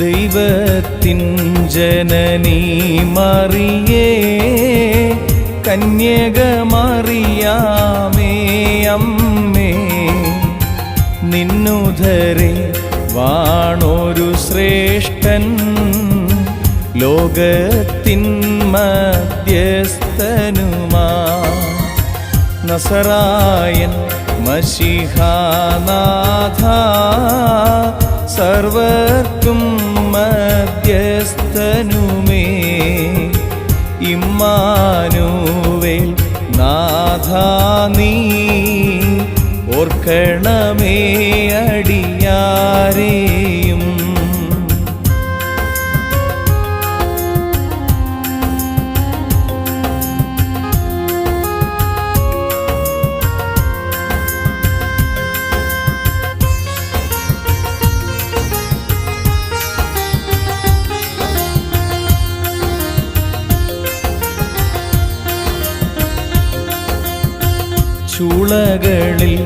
ദൈവത്തിൻ ജനനി മറിയേ കന്യക മറിയാമേ അമ്മേ. നിന്നുധരെ വാണൊരു ശ്രേഷ്ഠൻ ലോകത്തിൻ മധ്യസ്ഥനുമാ. നസറായൻ മഷിഹാനാഥ സർവർക്കും ചുളകളിൽ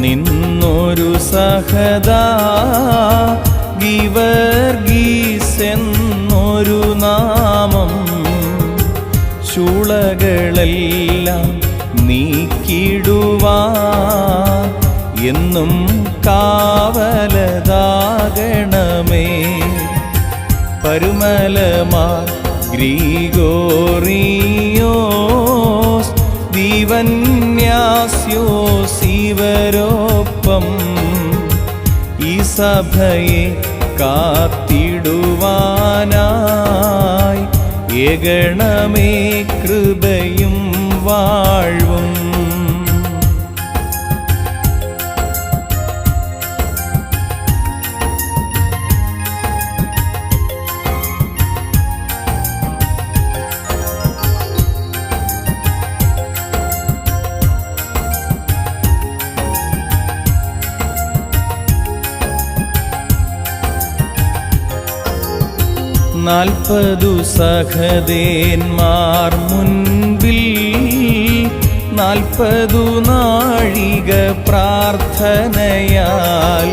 നിന്നൊരു സഹദാ എന്നൊരു നാമം. ചുളകളെല്ലാം നീക്കിടുവാ എന്നും കാവലതാകണമേ. പരുമലമാർ ഗ്രീഗോറിയോസ് ദീവന്യാസ്യോസ് ഇവരൊപ്പം ഈ സഭയെ കാത്തിടുവാനായി ഏകണമേ കൃപയും നാൽപ്പതു സഹദേന്മാർ മുൻപിൽ നാൽപ്പതു നാഴിക പ്രാർത്ഥനയാൽ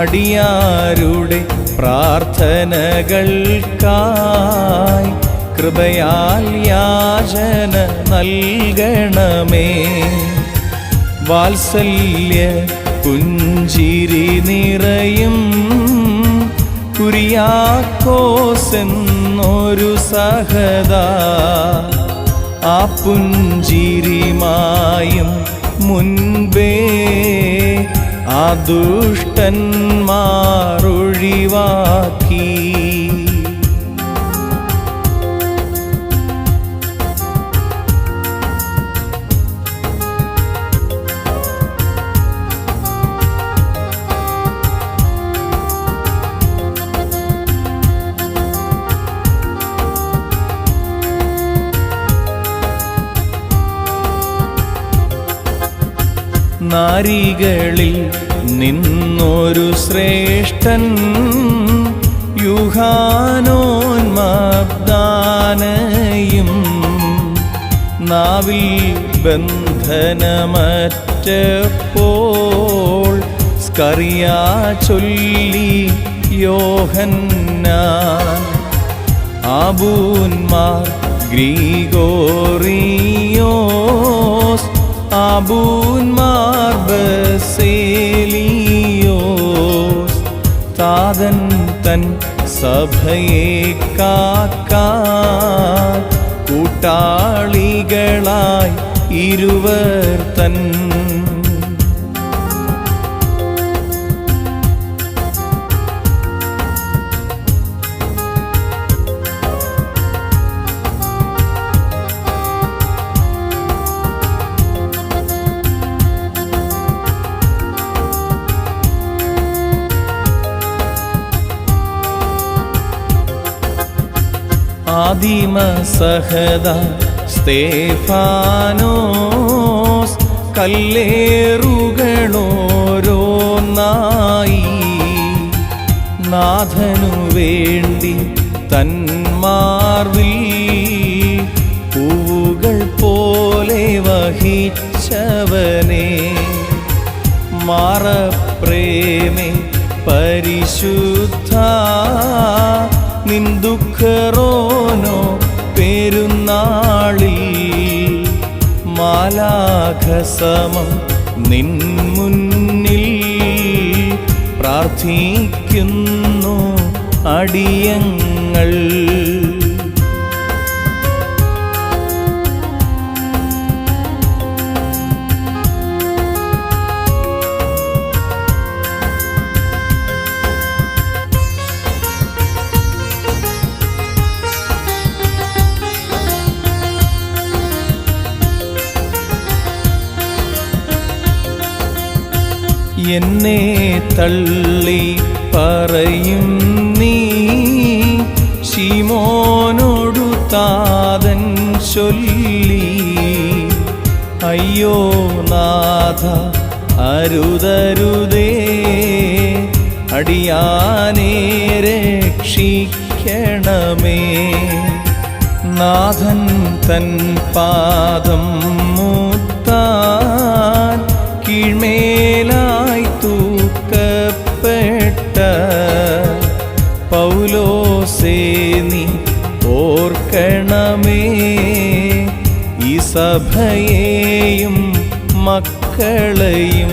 അടിയാരുടെ പ്രാർത്ഥനകൾക്കായി കൃപയാൽ യാചന നൽകണമേ. വാത്സല്യ പുഞ്ചിരി നിറയും കുരിയാക്കോസ് എന്നൊരു സഹദാ ആ പുഞ്ചിരിമായും മുൻപേ ആ ദുഷ്ടന്മാരൊഴിവാക്കി നാരികളിൽ നിന്നൊരു ശ്രേഷ്ഠൻ യുഹാനോന്മാനയും നാവിൽ ബന്ധനമറ്റപ്പോൾ സ്കറിയാ ചൊല്ലി യോഹന്നാൻ ആബൂന്മാർ ഗ്രീഗോറിയോസ് ആബൂന്മാർ ബസേലിയോസ് താതൻ തൻ സഭയെ കാക്കാൻ കൂട്ടാളികളായി ഇരുവർ തൻ ആദിമ സഹദ സ്തേഫാനോസ് കല്ലേറുകളോരോന്നായി നാഥനു വേണ്ടി തന്മാർവിൽ പൂവുകൾ പോലെ വഹിച്ചവനെ മാറപ്രേമേ പരിശുദ്ധ നിൻ മാലാഖസമം നിൻ മുന്നിൽ പ്രാർത്ഥിക്കുന്നു അടിയങ്ങൾ. എന്നെ തള്ളി പറയും നീ. ശിമോനോടു താതൻ ചൊല്ലി. അയ്യോ നാഥ അരുതരുതേ. അടിയാനെ രക്ഷിക്കണമേ. നാഥൻ തൻ പാദം മൂത്താൻ മക്കളെയും